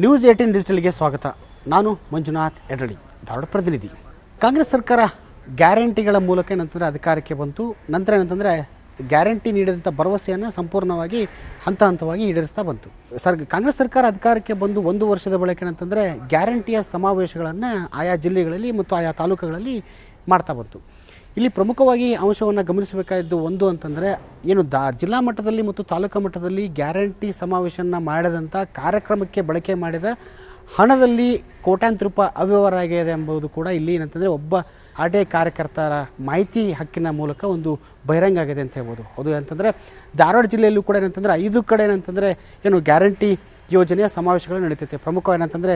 News eighteen ಡಿಜಿಟಲ್ಗೆ ಸ್ವಾಗತ. ನಾನು ಮಂಜುನಾಥ್ ಎಡಳಿ ಧಾರವಾಡ ಪ್ರತಿನಿಧಿ. ಕಾಂಗ್ರೆಸ್ ಸರ್ಕಾರ ಗ್ಯಾರಂಟಿಗಳ ಮೂಲಕ ಏನಂತಂದರೆ ಅಧಿಕಾರಕ್ಕೆ ಬಂತು. ನಂತರ ಏನಂತಂದರೆ, ಗ್ಯಾರಂಟಿ ನೀಡಿದಂಥ ಭರವಸೆಯನ್ನು ಸಂಪೂರ್ಣವಾಗಿ ಹಂತ ಹಂತವಾಗಿ ಈಡೇರಿಸ್ತಾ ಬಂತು. ಸರ್, ಕಾಂಗ್ರೆಸ್ ಸರ್ಕಾರ ಅಧಿಕಾರಕ್ಕೆ ಬಂದು ಒಂದು ವರ್ಷದ ಬಳಿಕ ಏನಂತಂದರೆ, ಗ್ಯಾರಂಟಿಯ ಸಮಾವೇಶಗಳನ್ನು ಆಯಾ ಜಿಲ್ಲೆಗಳಲ್ಲಿ ಮತ್ತು ಆಯಾ ತಾಲೂಕುಗಳಲ್ಲಿ ಮಾಡ್ತಾ ಬಂತು. ಇಲ್ಲಿ ಪ್ರಮುಖವಾಗಿ ಅಂಶವನ್ನು ಗಮನಿಸಬೇಕಾದ್ದು ಒಂದು ಅಂತಂದರೆ, ಏನು ದಾ, ಜಿಲ್ಲಾ ಮಟ್ಟದಲ್ಲಿ ಮತ್ತು ತಾಲೂಕು ಮಟ್ಟದಲ್ಲಿ ಗ್ಯಾರಂಟಿ ಸಮಾವೇಶನ ಮಾಡಿದಂಥ ಕಾರ್ಯಕ್ರಮಕ್ಕೆ ಬಳಕೆ ಮಾಡಿದ ಹಣದಲ್ಲಿ ಕೋಟ್ಯಾಂತರ ರೂಪಾಯಿ ಅವ್ಯವಹಾರ ಆಗಿದೆ ಎಂಬುದು ಕೂಡ ಇಲ್ಲಿ ಏನಂತಂದರೆ ಒಬ್ಬ ಆರ್ ಟಿ ಐ ಕಾರ್ಯಕರ್ತರ ಮಾಹಿತಿ ಹಕ್ಕಿನ ಮೂಲಕ ಒಂದು ಬಹಿರಂಗ ಆಗಿದೆ ಅಂತ ಹೇಳ್ಬೋದು. ಅದು ಅಂತಂದರೆ ಧಾರವಾಡ ಜಿಲ್ಲೆಯಲ್ಲೂ ಕೂಡ ಏನಂತಂದರೆ ಐದು ಕಡೆ ಏನಂತಂದರೆ ಏನು ಗ್ಯಾರಂಟಿ ಯೋಜನೆಯ ಸಮಾವೇಶಗಳು ನಡೀತೈತೆ. ಪ್ರಮುಖ ಏನಂತಂದರೆ,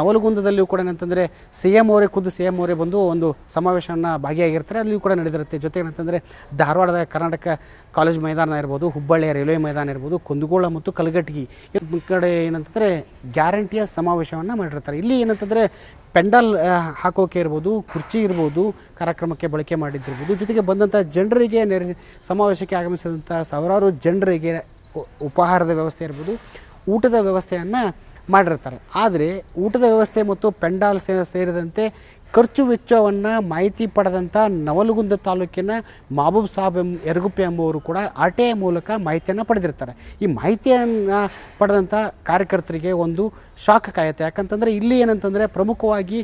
ನವಲಗುಂದದಲ್ಲಿಯೂ ಕೂಡ ಏನಂತಂದರೆ ಸಿ ಎಂ ಅವರೇ ಖುದ್ದು ಸಿ ಎಂ ಅವರೇ ಬಂದು ಒಂದು ಸಮಾವೇಶವನ್ನು ಭಾಗಿಯಾಗಿರ್ತಾರೆ. ಅಲ್ಲಿಯೂ ಕೂಡ ನಡೆದಿರುತ್ತೆ. ಜೊತೆಗೆ ಏನಂತಂದರೆ, ಧಾರವಾಡದ ಕರ್ನಾಟಕ ಕಾಲೇಜ್ ಮೈದಾನ ಇರ್ಬೋದು, ಹುಬ್ಬಳ್ಳಿಯ ರೈಲ್ವೆ ಮೈದಾನ ಇರ್ಬೋದು, ಕುಂದಗೋಳ ಮತ್ತು ಕಲಘಟಗಿ ಈ ಕಡೆ ಏನಂತಂದರೆ ಗ್ಯಾರಂಟಿಯ ಸಮಾವೇಶವನ್ನು ಮಾಡಿರ್ತಾರೆ. ಇಲ್ಲಿ ಏನಂತಂದರೆ ಪೆಂಡಲ್ ಹಾಕೋಕೆ ಇರ್ಬೋದು, ಕುರ್ಚಿ ಇರ್ಬೋದು, ಕಾರ್ಯಕ್ರಮಕ್ಕೆ ಬಳಕೆ ಮಾಡಿದ್ದಿರ್ಬೋದು. ಜೊತೆಗೆ ಬಂದಂಥ ಜನರಿಗೆ ನೆರೆ, ಸಮಾವೇಶಕ್ಕೆ ಆಗಮಿಸಿದಂಥ ಸಾವಿರಾರು ಜನರಿಗೆ ಉಪಹಾರದ ವ್ಯವಸ್ಥೆ ಇರ್ಬೋದು. ಊಟದ ವ್ಯವಸ್ಥೆಯನ್ನು ಮಾಡಿರ್ತಾರೆ. ಆದರೆ ಊಟದ ವ್ಯವಸ್ಥೆ ಮತ್ತು ಪೆಂಡಾಲ್ ಸೇರಿದಂತೆ ಖರ್ಚು ವೆಚ್ಚವನ್ನು ಮಾಹಿತಿ ಪಡೆದಂಥ ನವಲಗುಂದ ತಾಲೂಕಿನ ಮಹಬೂಬ್ ಸಾಬ್ ಎಂ, ಎರಗುಪ್ಪೆ ಎಂಬುವರು ಕೂಡ ಆರ್ ಮೂಲಕ ಮಾಹಿತಿಯನ್ನು ಪಡೆದಿರ್ತಾರೆ. ಈ ಮಾಹಿತಿಯನ್ನು ಪಡೆದಂಥ ಕಾರ್ಯಕರ್ತರಿಗೆ ಒಂದು ಶಾಕ್ ಕಾಯುತ್ತೆ. ಯಾಕಂತಂದರೆ ಇಲ್ಲಿ ಏನಂತಂದರೆ ಪ್ರಮುಖವಾಗಿ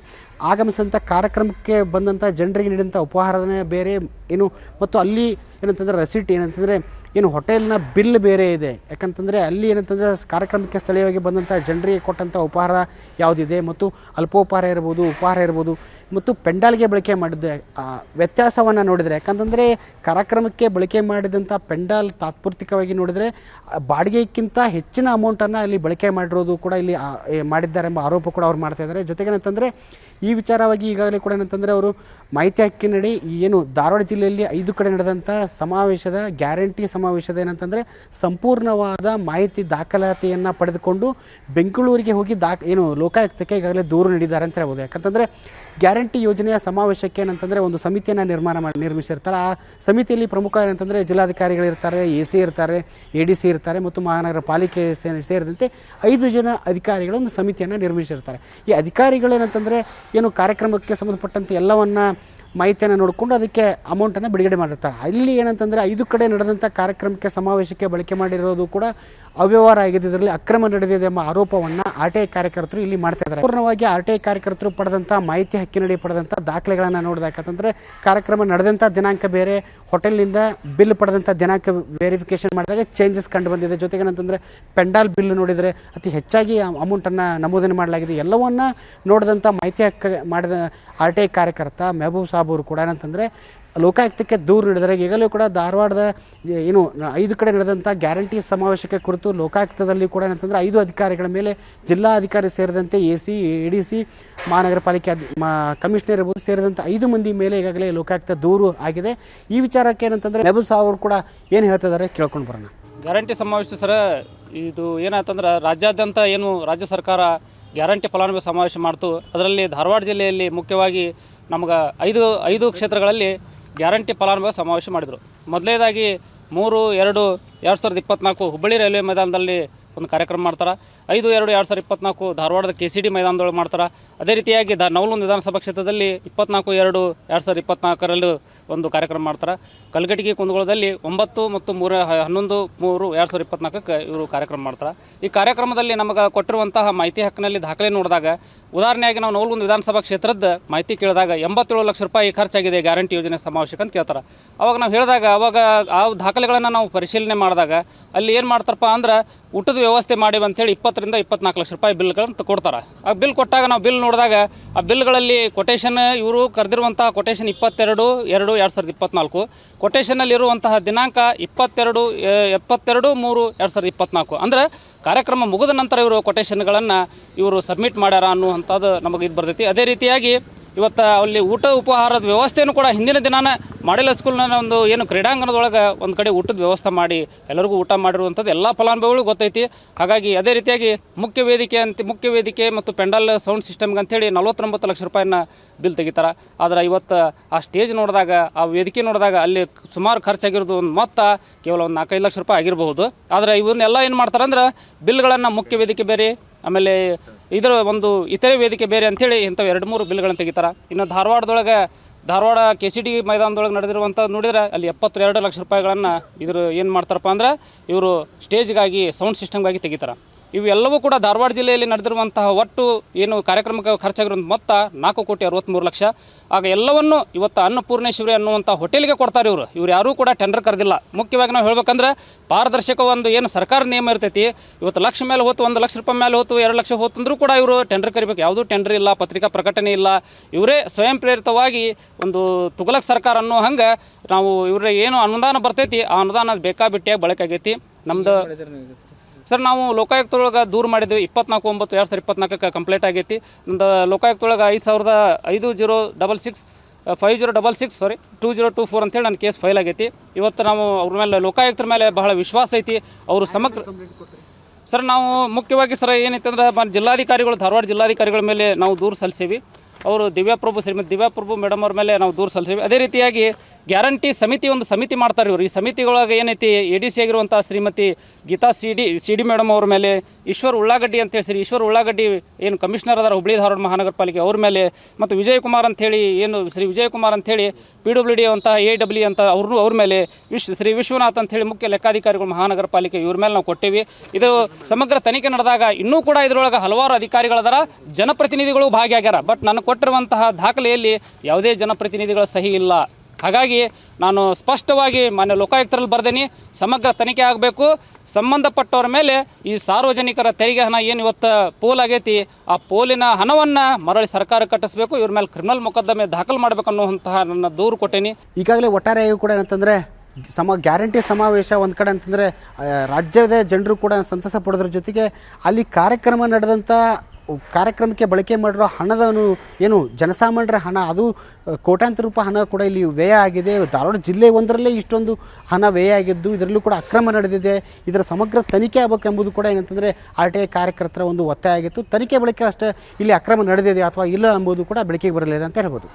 ಆಗಮಿಸಿದಂಥ ಕಾರ್ಯಕ್ರಮಕ್ಕೆ ಬಂದಂಥ ಜನರಿಗೆ ನೀಡಿದಂಥ ಉಪಹಾರನೇ ಬೇರೆ, ಏನು, ಮತ್ತು ಅಲ್ಲಿ ಏನಂತಂದರೆ ರಸೀಟ್ ಏನಂತಂದರೆ ಏನು ಹೋಟೆಲ್ನ ಬಿಲ್ ಬೇರೆ ಇದೆ. ಯಾಕಂತಂದರೆ ಅಲ್ಲಿ ಏನಂತಂದರೆ ಕಾರ್ಯಕ್ರಮಕ್ಕೆ ಸ್ಥಳೀಯವಾಗಿ ಬಂದಂಥ ಜನರಿಗೆ ಕೊಟ್ಟಂಥ ಉಪಹಾರ ಯಾವುದಿದೆ ಮತ್ತು ಅಲ್ಪೋಪಹಾರ ಇರ್ಬೋದು, ಉಪಹಾರ ಇರ್ಬೋದು ಮತ್ತು ಪೆಂಡಾಲ್ಗೆ ಬಳಕೆ ಮಾಡಿದ್ದೆ ವ್ಯತ್ಯಾಸವನ್ನು ನೋಡಿದರೆ ಯಾಕಂತಂದರೆ ಕಾರ್ಯಕ್ರಮಕ್ಕೆ ಬಳಕೆ ಮಾಡಿದಂಥ ಪೆಂಡಾಲ್ ತಾತ್ಪೂರ್ತಿಕವಾಗಿ ನೋಡಿದರೆ ಬಾಡಿಗೆಗಿಂತ ಹೆಚ್ಚಿನ ಅಮೌಂಟನ್ನು ಅಲ್ಲಿ ಬಳಕೆ ಮಾಡಿರೋದು ಕೂಡ ಇಲ್ಲಿ ಮಾಡಿದ್ದಾರೆ ಎಂಬ ಆರೋಪ ಕೂಡ ಅವ್ರು ಮಾಡ್ತಾ ಇದ್ದಾರೆ. ಜೊತೆಗೆ ಏನಂತಂದರೆ ಈ ವಿಚಾರವಾಗಿ ಈಗಾಗಲೇ ಕೂಡ ಏನಂತಂದರೆ ಅವರು ಮಾಹಿತಿ ಹಕ್ಕಿನಡಿ ಏನು ಧಾರವಾಡ ಜಿಲ್ಲೆಯಲ್ಲಿ ಐದು ಕಡೆ ನಡೆದಂಥ ಸಮಾವೇಶದ ಗ್ಯಾರಂಟಿ ಸಮಾವೇಶದ ಏನಂತಂದರೆ ಸಂಪೂರ್ಣವಾದ ಮಾಹಿತಿ ದಾಖಲಾತಿಯನ್ನು ಪಡೆದುಕೊಂಡು ಬೆಂಗಳೂರಿಗೆ ಹೋಗಿ ದಾ ಏನು ಲೋಕಾಯುಕ್ತಕ್ಕೆ ಈಗಾಗಲೇ ದೂರು ನೀಡಿದ್ದಾರೆ ಅಂತ ಹೇಳ್ಬೋದು. ಯಾಕಂತಂದರೆ ಗ್ಯಾರಂಟಿ ಯೋಜನೆಯ ಸಮಾವೇಶಕ್ಕೆ ಏನಂತಂದರೆ ಒಂದು ಸಮಿತಿಯನ್ನು ನಿರ್ಮಾಣ ಮಾಡಿ ನಿರ್ಮಿಸಿರ್ತಾರೆ. ಆ ಸಮಿತಿಯಲ್ಲಿ ಪ್ರಮುಖ ಏನಂತಂದರೆ ಜಿಲ್ಲಾಧಿಕಾರಿಗಳಿರ್ತಾರೆ ಎ ಸಿ ಇರ್ತಾರೆ, ಎ ಡಿ ಸಿ ಇರ್ತಾರೆ ಮತ್ತು ಮಹಾನಗರ ಪಾಲಿಕೆ ಸೇರಿದಂತೆ ಐದು ಜನ ಅಧಿಕಾರಿಗಳು ಒಂದು ಸಮಿತಿಯನ್ನು ನಿರ್ಮಿಸಿರ್ತಾರೆ. ಈ ಅಧಿಕಾರಿಗಳು ಏನಂತಂದರೆ ಏನು ಕಾರ್ಯಕ್ರಮಕ್ಕೆ ಸಂಬಂಧಪಟ್ಟಂತೆ ಎಲ್ಲವನ್ನ ಮಾಹಿತಿಯನ್ನು ನೋಡಿಕೊಂಡು ಅದಕ್ಕೆ ಅಮೌಂಟನ್ನು ಬಿಡುಗಡೆ ಮಾಡಿರ್ತಾರೆ. ಅಲ್ಲಿ ಏನಂತಂದರೆ ಐದು ಕಡೆ ನಡೆದಂಥ ಕಾರ್ಯಕ್ರಮಕ್ಕೆ ಸಮಾವೇಶಕ್ಕೆ ಬಳಕೆ ಮಾಡಿರೋದು ಕೂಡ ಅವ್ಯವಹಾರ ಆಗಿದೆ ಇದರಲ್ಲಿ ಅಕ್ರಮ ನಡೆದಿದೆ ಎಂಬ ಆರೋಪವನ್ನು ಆರ್ ಟಿ ಐ ಕಾರ್ಯಕರ್ತರು ಇಲ್ಲಿ ಮಾಡ್ತಾ ಇದ್ದಾರೆ. ಪೂರ್ಣವಾಗಿ ಆರ್ ಟಿ ಕಾರ್ಯಕರ್ತರು ಪಡೆದಂಥ ಮಾಹಿತಿ ಹಕ್ಕಿನಡಿ ಪಡೆದಂಥ ದಾಖಲೆಗಳನ್ನು ನೋಡಿದಾಕಂತಂದರೆ ಕಾರ್ಯಕ್ರಮ ನಡೆದಂಥ ದಿನಾಂಕ ಬೇರೆ, ಹೋಟೆಲ್ನಿಂದ ಬಿಲ್ ಪಡೆದಂಥ ದಿನಾಂಕ ವೆರಿಫಿಕೇಶನ್ ಮಾಡಿದಾಗ ಚೇಂಜಸ್ ಕಂಡು ಬಂದಿದೆ. ಜೊತೆಗೆ ಏನಂತಂದರೆ ಪೆಂಡಾಲ್ ಬಿಲ್ ನೋಡಿದರೆ ಅತಿ ಹೆಚ್ಚಾಗಿ ಅಮೌಂಟನ್ನು ನಮೂದನೆ ಮಾಡಲಾಗಿದೆ. ಎಲ್ಲವನ್ನ ನೋಡಿದಂಥ ಮಾಹಿತಿ ಹಕ್ಕ ಮಾಡಿದ ಆರ್ ಟಿ ಐ ಕಾರ್ಯಕರ್ತ ಮೆಹಬೂಬ್ ಸಾಬ್ ಅವರು ಕೂಡ ಏನಂತಂದರೆ ಲೋಕಾಯುಕ್ತಕ್ಕೆ ದೂರು ನೀಡಿದರೆ ಈಗಲೂ ಕೂಡ ಧಾರವಾಡದ ಏನು, ಐದು ಕಡೆ ನಡೆದಂಥ ಗ್ಯಾರಂಟಿ ಸಮಾವೇಶಕ್ಕೆ ಕುರಿತು ಲೋಕಾಯುಕ್ತದಲ್ಲಿ ಕೂಡ ಏನಂತಂದರೆ ಐದು ಅಧಿಕಾರಿಗಳ ಮೇಲೆ ಜಿಲ್ಲಾ ಅಧಿಕಾರಿ ಸೇರಿದಂತೆ A C A D C ಮಹಾನಗರ ಪಾಲಿಕೆ ಕಮಿಷನರ್ ಇರ್ಬೋದು ಸೇರಿದಂತೆ ಐದು ಮಂದಿ ಮೇಲೆ ಈಗಾಗಲೇ ಲೋಕಾಯುಕ್ತ ದೂರು ಆಗಿದೆ. ಈ ವಿಚಾರಕ್ಕೆ ಏನಂತಂದರೆ ನೆಬು ಸಾಬ್ ಅವರು ಕೂಡ ಏನು ಹೇಳ್ತಿದ್ದಾರೆ ಕೇಳ್ಕೊಂಡು ಬರೋಣ. ಗ್ಯಾರಂಟಿ ಸಮಾವೇಶ ಸರ, ಇದು ಏನಾಯ್ತಂದ್ರೆ ರಾಜ್ಯಾದ್ಯಂತ ಏನು ರಾಜ್ಯ ಸರ್ಕಾರ ಗ್ಯಾರಂಟಿ ಫಲಾನುಭವಿ ಸಮಾವೇಶ ಮಾಡ್ತು. ಅದರಲ್ಲಿ ಧಾರವಾಡ ಜಿಲ್ಲೆಯಲ್ಲಿ ಮುಖ್ಯವಾಗಿ ನಮ್ಗೆ ಐದು ಐದು ಕ್ಷೇತ್ರಗಳಲ್ಲಿ ಗ್ಯಾರಂಟಿ ಫಲಾನುಭವಿ ಸಮಾವೇಶ ಮಾಡಿದರು. ಮೊದಲೇದಾಗಿ ಮೂರು, ಎರಡು ಎರಡು ಸಾವಿರದ ಇಪ್ಪತ್ನಾಲ್ಕು ಹುಬ್ಬಳ್ಳಿ ರೈಲ್ವೆ ಮೈದಾನದಲ್ಲಿ ಒಂದು ಕಾರ್ಯಕ್ರಮ ಮಾಡ್ತಾರೆ. ಐದು, ಎರಡು ಎರಡು ಸಾವಿರದ ಇಪ್ಪತ್ನಾಲ್ಕು ಧಾರವಾಡದ ಕೆ ಸಿ ಡಿ ಮೈದಾನದೊಳಗೆ ಮಾಡ್ತಾರೆ. ಅದೇ ರೀತಿಯಾಗಿ ದ ನವಲೂನ್ ವಿಧಾನಸಭಾ ಕ್ಷೇತ್ರದಲ್ಲಿ ಇಪ್ಪತ್ನಾಲ್ಕು, ಎರಡು ಎರಡು ಸಾವಿರದ ಇಪ್ಪತ್ನಾಲ್ಕರಲ್ಲೂ ಒಂದು ಕಾರ್ಯಕ್ರಮ ಮಾಡ್ತಾರೆ. ಕಲ್ಗಟ್ಟಿಗೆ ಕುಂದಗೋಳದಲ್ಲಿ ಒಂಬತ್ತು ಮತ್ತು ಮೂರು, ಹನ್ನೊಂದು, ಮೂರು, ಎರಡು ಸಾವಿರದ ಇಪ್ಪತ್ನಾಲ್ಕಕ್ಕೆ ಇವರು ಕಾರ್ಯಕ್ರಮ ಮಾಡ್ತಾರೆ. ಈ ಕಾರ್ಯಕ್ರಮದಲ್ಲಿ ನಮಗೆ ಕೊಟ್ಟಿರುವಂತಹ ಮಾಹಿತಿ ಹಕ್ಕಿನಲ್ಲಿ ದಾಖಲೆ ನೋಡಿದಾಗ, ಉದಾಹರಣೆಯಾಗಿ ನಾವು ನೋಲ್ಗುಂದು ವಿಧಾನಸಭಾ ಕ್ಷೇತ್ರದ ಮಾಹಿತಿ ಕೇಳಿದಾಗ ಎಂಬತ್ತೇಳು ಲಕ್ಷ ರೂಪಾಯಿ ಖರ್ಚಾಗಿದೆ ಗ್ಯಾರಂಟಿ ಯೋಜನೆ ಸಮಾವೇಶಕ್ಕೆ ಅಂತ ಕೇಳ್ತಾರೆ. ಅವಾಗ ನಾವು ಹೇಳಿದಾಗ, ಅವಾಗ ಆ ದಾಖಲೆಗಳನ್ನು ನಾವು ಪರಿಶೀಲನೆ ಮಾಡಿದಾಗ ಅಲ್ಲಿ ಏನು ಮಾಡ್ತಾರಪ್ಪ ಅಂದ್ರೆ ಊಟದ ವ್ಯವಸ್ಥೆ ಮಾಡಿವಿ ಅಂತೇಳಿ ಇಪ್ಪತ್ತರಿಂದ ಇಪ್ಪತ್ನಾಲ್ಕು ಲಕ್ಷ ರೂಪಾಯಿ ಬಿಲ್ಗಳನ್ನು ಕೊಡ್ತಾರೆ. ಆ ಬಿಲ್ ಕೊಟ್ಟಾಗ ನಾವು ಬಿಲ್ ನೋಡಿದಾಗ ಆ ಬಿಲ್ಗಳಲ್ಲಿ ಕೊಟೇಶನ್ ಇವರು ಕರೆದಿರುವಂತಹ ಕೊಟೇಶನ್ ಇಪ್ಪತ್ತೆರಡು, ಎರಡು ಎರಡು ಸಾವಿರದ ಇಪ್ಪತ್ನಾಲ್ಕು. ಕೊಟೇಷನಲ್ಲಿರುವಂತಹ ದಿನಾಂಕ ಇಪ್ಪತ್ತೆರಡು ಎಪ್ಪತ್ತೆರಡು, ಮೂರು, ಎರಡು ಸಾವಿರದ ಇಪ್ಪತ್ನಾಲ್ಕು. ಅಂದ್ರೆ ಕಾರ್ಯಕ್ರಮ ಮುಗಿದ ನಂತರ ಇವರು ಕೊಟೇಷನ್ಗಳನ್ನು ಇವರು ಸಬ್ಮಿಟ್ ಮಾಡ್ಯಾರ ಅನ್ನುವಂಥದ್ದು ನಮಗೆ ಇದು ಬರ್ತೈತಿ. ಅದೇ ರೀತಿಯಾಗಿ ಇವತ್ತು ಅಲ್ಲಿ ಊಟ ಉಪಹಾರದ ವ್ಯವಸ್ಥೆಯೂ ಕೂಡ ಹಿಂದಿನ ದಿನಾನ ಮಾಡಿಲ್ಲ ಸ್ಕೂಲ್ನ ಒಂದು ಏನು ಕ್ರೀಡಾಂಗಣದೊಳಗೆ ಒಂದು ಕಡೆ ಊಟದ ವ್ಯವಸ್ಥೆ ಮಾಡಿ, ಎಲ್ಲರಿಗೂ ಊಟ ಮಾಡಿರುವಂಥದ್ದು ಎಲ್ಲ ಫಲಾನುಭವಿಗಳು ಗೊತ್ತೈತಿ. ಹಾಗಾಗಿ ಅದೇ ರೀತಿಯಾಗಿ ಮುಖ್ಯ ವೇದಿಕೆ ಅಂತ, ಮುಖ್ಯ ವೇದಿಕೆ ಮತ್ತು ಪೆಂಡಲ್ ಸೌಂಡ್ ಸಿಸ್ಟಮ್ಗೆ ಅಂಥೇಳಿ ನಲ್ವತ್ತೊಂಬತ್ತು ಲಕ್ಷ ರೂಪಾಯಿನ ಬಿಲ್ ತೆಗಿತಾರೆ. ಆದರೆ ಇವತ್ತು ಆ ಸ್ಟೇಜ್ ನೋಡಿದಾಗ, ಆ ವೇದಿಕೆ ನೋಡಿದಾಗ ಅಲ್ಲಿ ಸುಮಾರು ಖರ್ಚಾಗಿರೋದು ಒಂದು ಮೊತ್ತ ಕೇವಲ ಒಂದು ನಾಲ್ಕೈದು ಲಕ್ಷ ರೂಪಾಯಿ ಆಗಿರಬಹುದು. ಆದರೆ ಇವನ್ನೆಲ್ಲ ಏನು ಮಾಡ್ತಾರೆ ಅಂದ್ರೆ ಬಿಲ್ಗಳನ್ನು ಮುಖ್ಯ ವೇದಿಕೆ ಬೇರೆ, ಆಮೇಲೆ ಇದರ ಒಂದು ಇತರೆ ವೇದಿಕೆ ಬೇರೆ ಅಂಥೇಳಿ ಇಂಥವು ಎರಡು ಮೂರು ಬಿಲ್ಗಳನ್ನು ತೆಗಿತಾರೆ. ಇನ್ನು ಧಾರವಾಡದೊಳಗೆ ಧಾರವಾಡ ಕೆ ಸಿ ಡಿ ಮೈದಾನದೊಳಗೆ ನಡೆದಿರುವಂಥ ನೋಡಿದ್ರೆ ಅಲ್ಲಿ ಎಪ್ಪತ್ತೆರಡು ಲಕ್ಷ ರೂಪಾಯಿಗಳನ್ನು ಇದ್ರ ಏನು ಮಾಡ್ತಾರಪ್ಪ ಅಂದ್ರೆ ಇವರು ಸ್ಟೇಜ್ಗಾಗಿ, ಸೌಂಡ್ ಸಿಸ್ಟಮ್ಗಾಗಿ ತೆಗಿತಾರೆ. ಇವೆಲ್ಲವೂ ಕೂಡ ಧಾರವಾಡ ಜಿಲ್ಲೆಯಲ್ಲಿ ನಡೆದಿರುವಂತಹ ಒಟ್ಟು ಏನು ಕಾರ್ಯಕ್ರಮಕ್ಕೆ ಖರ್ಚಾಗಿರುವಂಥ ಮೊತ್ತ ನಾಲ್ಕು ಕೋಟಿ ಅರವತ್ತ್ಮೂರು ಲಕ್ಷ. ಆಗ ಎಲ್ಲವನ್ನು ಇವತ್ತು ಅನ್ನಪೂರ್ಣೇಶ್ವರಿ ಅನ್ನುವಂಥ ಹೋಟೆಲ್ಗೆ ಕೊಡ್ತಾರೆ ಇವರು. ಇವ್ರು ಯಾರೂ ಕೂಡ ಟೆಂಡರ್ ಕರೆದಿಲ್ಲ. ಮುಖ್ಯವಾಗಿ ನಾವು ಹೇಳಬೇಕಂದ್ರೆ ಪಾರದರ್ಶಕ ಒಂದು ಏನು ಸರ್ಕಾರ ನಿಯಮ ಇರ್ತೈತಿ. ಇವತ್ತು ಲಕ್ಷ ಮೇಲೆ ಹೋತು, ಒಂದು ಲಕ್ಷ ರೂಪಾಯಿ ಮೇಲೆ ಹೋತು, ಎರಡು ಲಕ್ಷ ಹೋತಂದ್ರೂ ಕೂಡ ಇವರು ಟೆಂಡರ್ ಕರಿಬೇಕು. ಯಾವುದೂ ಟೆಂಡರ್ ಇಲ್ಲ, ಪತ್ರಿಕಾ ಪ್ರಕಟಣೆ ಇಲ್ಲ. ಇವರೇ ಸ್ವಯಂ ಪ್ರೇರಿತವಾಗಿ ಒಂದು ತುಗಲಕ್ ಸರ್ಕಾರ ಅನ್ನೋ ಹಂಗೆ ನಾವು ಇವ್ರಿಗೆ ಏನು ಅನುದಾನ ಬರ್ತೈತಿ, ಆ ಅನುದಾನ ಬೇಕಾಬಿಟ್ಟಿಯಾಗಿ ಬಳಕೆ ಆಗೈತಿ ನಮ್ದು ಸರ್ ನಾವು ಲೋಕಾಯುಕ್ತೊಳಗೆ ದೂರ ಮಾಡಿದ್ವಿ. ಇಪ್ಪತ್ನಾಲ್ಕು ಒಂಬತ್ತು ಎರಡು ಸಾವಿರ ಇಪ್ಪತ್ನಾಲ್ಕಕ್ಕೆ ಕಂಪ್ಲೇಂಟ್ ಆಗೈತಿ. ಒಂದು ಲೋಕಾಯುಕ್ತೊಳಗೆ ಐದು ಸಾವಿರದ ಐದು zero double six five zero double six sorry two zero two four ಅಂತೇಳಿ ನನ್ನ ಕೇಸ್ ಫೈಲ್ ಆಗೈತಿ. ಇವತ್ತು ನಾವು ಅವ್ರ ಮೇಲೆ ಲೋಕಾಯುಕ್ತರ ಮೇಲೆ ಬಹಳ ವಿಶ್ವಾಸ ಐತಿ. ಅವರು ಸಮಗ್ರ ಸರ್ ನಾವು ಮುಖ್ಯವಾಗಿ ಸರ್ ಏನೈತೆ ಅಂದ್ರೆ ಜಿಲ್ಲಾಧಿಕಾರಿಗಳು ಧಾರವಾಡ ಜಿಲ್ಲಾಧಿಕಾರಿಗಳ ಮೇಲೆ ನಾವು ದೂರು ಸಲ್ಲಿಸೀವಿ ಅವರು ದಿವ್ಯಾಪ್ರಭು ಶ್ರೀಮತಿ ದಿವ್ಯಾಪ್ರಭು ಮೇಡಮ್ ಅವ್ರ ಮೇಲೆ ನಾವು ದೂರು ಸಲ್ಲಿಸೀವಿ ಅದೇ ರೀತಿಯಾಗಿ ಗ್ಯಾರಂಟಿ ಸಮಿತಿ ಒಂದು ಸಮಿತಿ ಮಾಡ್ತಾರೆ ಇವರು. ಈ ಸಮಿತಿಗಳೊಳಗೆ ಏನೈತಿ ಎ ಡಿ ಸಿ ಆಗಿರುವಂಥ Shrimati Geetha C D C D madam ಅವ್ರ ಮೇಲೆ ಈಶ್ವರ್ ಉಳ್ಳಾಗಡ್ಡಿ ಅಂತೇಳಿ ಶ್ರೀ ಈಶ್ವರ್ ಉಳ್ಳಾಗಡ್ಡಿ ಏನು ಕಮಿಷನರ್ ಅದಾರ, ಹುಬ್ಳಿ ಧಾರವಾಡ ಮಹಾನಗರ ಪಾಲಿಕೆ ಅವ್ರ ಮೇಲೆ ಮತ್ತು ವಿಜಯಕುಮಾರ್ ಅಂಥೇಳಿ ಏನು ಶ್ರೀ ವಿಜಯಕುಮಾರ್ ಅಂಥೇಳಿ ಪಿ ಡಬ್ಲ್ಯೂ ಡಿ ಅಂತ ಎ ಡಬ್ಲ್ಯೂ ಅಂತ ಅವ್ರನ್ನೂ ಅವ್ರ ಮೇಲೆ ವಿಶ್ ಶ್ರೀ ವಿಶ್ವನಾಥ್ ಅಂಥೇಳಿ ಮುಖ್ಯ ಲೆಕ್ಕಾಧಿಕಾರಿಗಳು ಮಹಾನಗರ ಪಾಲಿಕೆ ಇವ್ರ ಮೇಲೆ ನಾವು ಕೊಟ್ಟೇವಿ. ಇದು ಸಮಗ್ರ ತನಿಖೆ ನಡೆದಾಗ ಇನ್ನೂ ಕೂಡ ಇದರೊಳಗೆ ಹಲವಾರು ಅಧಿಕಾರಿಗಳದಾರ ಜನಪ್ರತಿನಿಧಿಗಳು ಭಾಗಿಯಾಗ್ಯಾರ. ಬಟ್ ನಾನು ಕೊಟ್ಟಿರುವಂತಹ ದಾಖಲೆಯಲ್ಲಿ ಯಾವುದೇ ಜನಪ್ರತಿನಿಧಿಗಳ ಸಹಿ ಇಲ್ಲ. ಹಾಗಾಗಿ ನಾನು ಸ್ಪಷ್ಟವಾಗಿ ಮಾನ್ಯ ಲೋಕಾಯುಕ್ತರಲ್ಲಿ ಬರ್ದೇನೆ, ಸಮಗ್ರ ತನಿಖೆ ಆಗಬೇಕು. ಸಂಬಂಧಪಟ್ಟವ್ರ ಮೇಲೆ ಈ ಸಾರ್ವಜನಿಕರ ತೆರಿಗೆ ಹಣ ಏನು ಇವತ್ತು ಪೋಲ್ ಆಗೈತಿ, ಆ ಪೋಲಿನ ಹಣವನ್ನು ಮರಳಿ ಸರ್ಕಾರ ಕಟ್ಟಿಸಬೇಕು, ಇವ್ರ ಮೇಲೆ ಕ್ರಿಮಿನಲ್ ಮೊಕದ್ದಮೆ ದಾಖಲು ಮಾಡಬೇಕು ಅನ್ನುವಂತಹ ನನ್ನ ದೂರು ಕೊಟ್ಟೇನಿ. ಈಗಾಗಲೇ ಒಟ್ಟಾರೆಯಾಗಿ ಕೂಡ ಏನಂತಂದರೆ, ಸಮ, ಗ್ಯಾರಂಟಿ ಸಮಾವೇಶ ಒಂದು ಕಡೆ ಅಂತಂದರೆ ರಾಜ್ಯದ ಜನರು ಕೂಡ ಸಂತಸ ಪಡೋದ್ರ ಜೊತೆಗೆ ಅಲ್ಲಿ ಕಾರ್ಯಕ್ರಮ ನಡೆದಂಥ ಕಾರ್ಯಕ್ರಮಕ್ಕೆ ಬಳಕೆ ಮಾಡಿರೋ ಹಣದ ಏನು ಜನಸಾಮಾನ್ಯರ ಹಣ, ಅದು ಕೋಟ್ಯಾಂತರ ರೂಪಾಯಿ ಹಣ ಕೂಡ ಇಲ್ಲಿ ವ್ಯಯ ಆಗಿದೆ. ಧಾರವಾಡ ಜಿಲ್ಲೆ ಒಂದರಲ್ಲೇ ಇಷ್ಟೊಂದು ಹಣ ವ್ಯಯ ಆಗಿದ್ದು, ಇದರಲ್ಲೂ ಕೂಡ ಅಕ್ರಮ ನಡೆದಿದೆ. ಇದರ ಸಮಗ್ರ ತನಿಖೆ ಆಗಬೇಕೆಂಬುದು ಕೂಡ ಏನಂತಂದರೆ ಆರ್ ಟಿ ಐ ಕಾರ್ಯಕರ್ತರ ಒಂದು ಒತ್ತಾಯ ಆಗಿತ್ತು. ತನಿಖೆ ಬಳಕೆ ಅಷ್ಟೇ ಇಲ್ಲಿ ಅಕ್ರಮ ನಡೆದಿದೆ ಅಥವಾ ಇಲ್ಲ ಎಂಬುದು ಕೂಡ ಬೆಳಕಿಗೆ ಬರಲಿದೆ ಅಂತ ಹೇಳ್ಬೋದು.